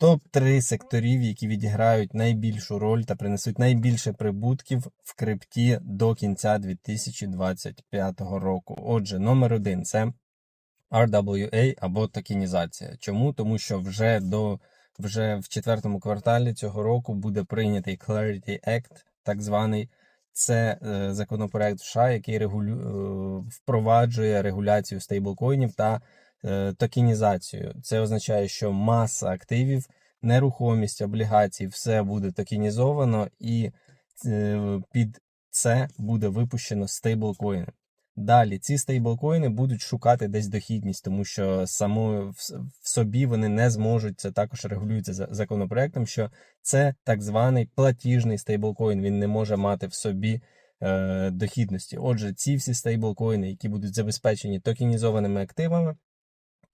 Топ-3 секторів, які відіграють найбільшу роль та принесуть найбільше прибутків в крипті до кінця 2025 року. Отже, номер один це RWA або токенізація. Чому? Тому що вже до вже в четвертому кварталі цього року буде прийнятий Clarity Act, так званий. Це е, законопроект США, який регулю... е, впроваджує регуляцію стейблкоїнів та токенізацію. Це означає, що маса активів, нерухомість, облігації, все буде токенізовано, і е, під це буде випущено стейблкоїни. Далі ці стейблкоїни будуть шукати десь дохідність, тому що само в, собі вони не зможуть. Це також регулюється за- законопроектом, що це так званий платіжний стейблкоін. Він не може мати в собі е, дохідності. Отже, ці всі стейблкоїни, які будуть забезпечені токенізованими активами,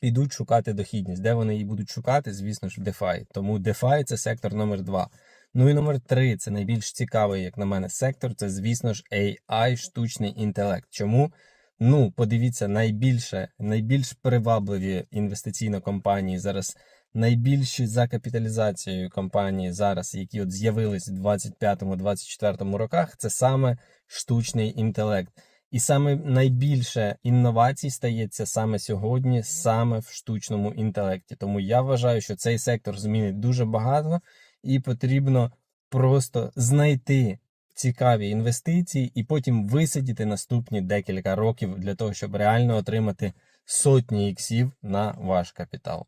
підуть шукати дохідність. Де вони її будуть шукати? Звісно ж, в DeFi. Тому DeFi – це сектор номер два. Ну і номер три це найбільш цікавий, як на мене, сектор. Це, звісно ж, AI, штучний інтелект. Чому? Ну, подивіться, найбільше, найбільш привабливі інвестиційні компанії зараз, найбільші за капіталізацією компанії зараз, які от з'явились в 25-24 роках, це саме штучний інтелект. І саме найбільше інновацій стається саме сьогодні, саме в штучному інтелекті. Тому я вважаю, що цей сектор змінить дуже багато, і потрібно просто знайти цікаві інвестиції і потім висидіти наступні декілька років для того, щоб реально отримати сотні іксів на ваш капітал.